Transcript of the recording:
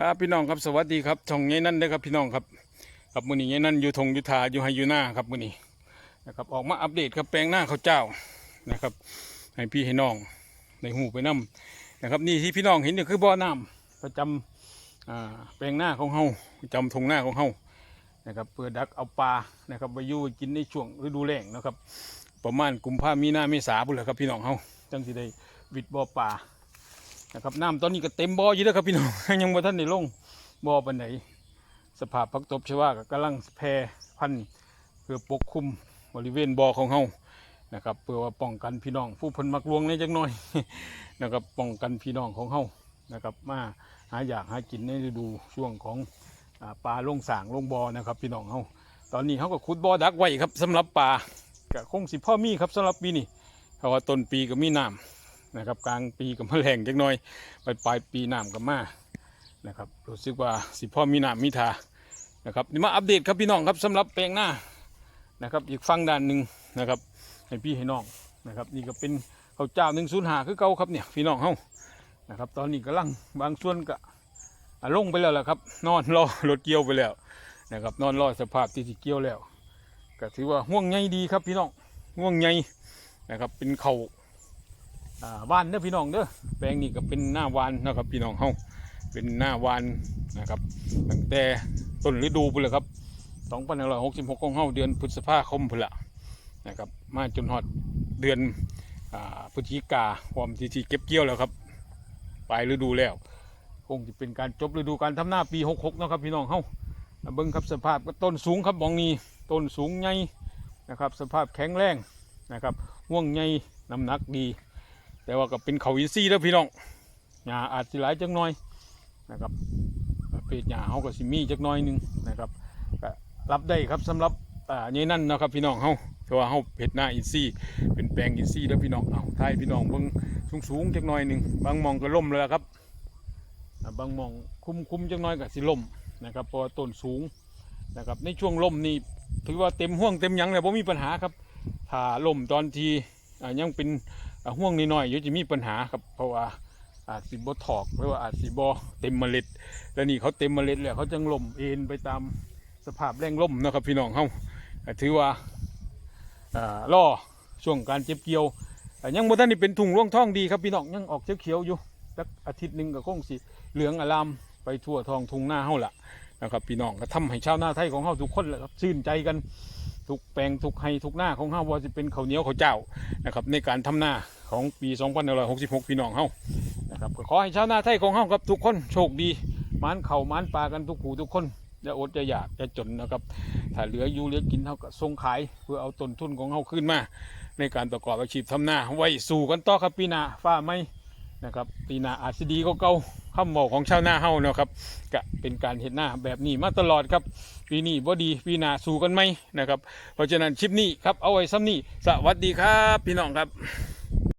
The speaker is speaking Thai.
ครับพี่น้องครับสวัสดีครับช่องยัยนั่นเด้ครับพี่น้องครับครับมือนี้ยัยนั่นอยู่ทงอยู่ทาอยู่ไฮอยู่หน้าครับมือนี้นะครับออกมาอัปเดตครับแปลงหน้าข้าวเจ้านะครับให้พี่ให้น้องในหูไปนํนะครับนี่ที่พี่น้องเห็นเนี่ยคือบ่อน้ำประจำอ่าแปลงหน้าของเฮาประจำทงหน้าของเฮานะครับเพื่อดักเอาปลานะครับไปยู่กินในช่วงฤดูแล้งนะครับ ประมาณกุมภามีนาเมษาพุ่นแหละครับพี่น้องเฮาจังสิได้วิดบ่อปลา นะครับน้ำตอนนี้ก็เต็มบ่ออยู่แล้วครับพี่น้องยังบ่ทันได้ลงบ่อปานไหนสภาพพักตบชวาก็กำลังแพร่พันธุ์เพื่อปกคลุมบริเวณบ่อของเฮานะครับเพื่อว่าป้องกันพี่น้องผู้พิ่นมักลวงในจักหน่อยนะครับป้องกันพี่น้องของเฮานะครับมาหาอยากหากินในฤดูช่วงของอปลาลงสางลงบ่อนะครับพี่น้องเฮาตอนนี้เฮาก็ขุดบ่อดักไว้ครับสำหรับปลาก็คงสิพ่อมีครับสำหรับปีนี้เพราะว่าต้นปีก็มีน้ำ นะครับกลางปีกับมะแรงจักน่อยไปปลายปีน้ำกับมานะครับรู้สึกว่าสิพ่อมีน้ำมีทานะครับนี่มาอัปเดตครับพี่น้องครับสำหรับแปลงหน้านะครับอีกฝั่งด้านหนึ่งนะครับให้พี่ให้น้องนะครับนี่ก็เป็นข้าวเจ้าหนึ่งศูนย์หาคือเก่าครับเนี่ยพี่น้องเฮานะครับตอนนี้กำลังบางส่วนก็อะลงไปแล้วแหละครับ นอนรอรถเกี่ยวไปแล้วนะครับนอนรอสภาพที่ที่เกี่ยวแล้ว ก็ถือว่าห่วงใยดีครับพี่น้องห่วงใยนะครับเป็นเขา่า วานเด้อพี่น้องเด้อแปลงนี้ก็เป็นหน้าวานนะครับพี่น้องเฮาเป็นหน้าวานนะครับ ตั้งแต่ต้นฤดูพุ่นและครับ2566ของเฮาเดือนพฤษภาคมพุ่นละนะครับ มาจนฮอดเดือนอพฤศจิกาความที่ที่เก็บเกี่ยวแล้วครับปลายฤดูแล้ว คงจะเป็นการจบฤดูการทำหน้าปี 66เนะครับพี่น้องเฮาเบิ่งครับสภาพก็ต้นสูงครับบองนี้ต้นสูงใหญ่นะครับ สภาพแข็งแรงนะครับห่วงใหญ่น้ำหนักดี แต่ว่าก็เป็นเขาอินซีแล้วพี่น้องหญ้าอาจสิหลายจักหน่อยนะครับเพศหญ้าเขาก็สิมีจักหน่อยหนึงนะครับก็รับได้ครับสำหรับอ่าเนี่ยนั่นนะครับพี่น้องเขาเพราะว่าเขาเพชรหน้าอินซีเป็นแปลงอินซีแล้วพี่น้องเอาทายพี่น้องเบิ่งสูงสูงๆจักหน่อยหนึ่งบางมองก็ล่มเลยล่ะครับบางมองคุมคุมๆจักหน่อยก็สิล่มนะครับเพราะต้นสูงนะครับในช่วงล่มนี่ถือว่าเต็มห่วงเต็มยังเลยผมมีปัญหาครับถ้าล่มตอนที่ยังเป็น ห่วงนิดหน่อยอยู่จะมีปัญหาครับ เพราะว่าอาจสิบถอกหรือว่าอาจสิบอเต็มเมล็ด แล้วนี่เขาเต็มเมล็ดแล้วเขาจังล่มเอ็นไปตามสภาพแรงล่มนะครับ พี่น้องเขาถือว่าอ่าล่อช่วงการเจ็บเกี่ยวอ่ยังบ่ทันได้เป็นถุงร่วงท้องดีครับพี่น้องยังออกเขียวๆอยู่สักอาทิตย์หนึ่งก็คงสิเหลืองอลามไปทั่วทองทุ่งหน้าเฮาละนะครับพี่น้องก็ทำให้ชาวนาไทยของเฮาทุกคนแหละครับชื่นใจกันทุกแปลงทุกไฮทุกหน้าของเฮาว่าจะเป็นข้าวเหนียวข้าวเจ้านะครับในการทำนา ของปี2566 พี่น้องเฮานะครับก็ขอให้ชาวนาไทยของเฮาครับทุกคนโชคดีหมันเข่าหมันปลากันทุกหูทุกคนอย่าอดอย่าอยากอย่าจนนะครับ ถ้าเหลืออยู่เหลือกินเท่ากับส่งขาย เพื่อเอาต้นทุนของเฮาขึ้นมา ในการประกอบอาชีพทำนาไว้สู่กันต่อครับปีหน้าฟ้าไหมนะครับปีหน้าอาจจะดีก็เก่าคำบอกของชาวนาเฮาเนาะครับก็เป็นการเห็นหน้าแบบนี้มาตลอดครับ ปีนี้บ่ดีปีหน้าสู่กันไหมนะครับ เพราะฉะนั้นคลิปนี้ครับเอาไว้ซ้ำนี้สวัสดีครับ พี่น้องครับ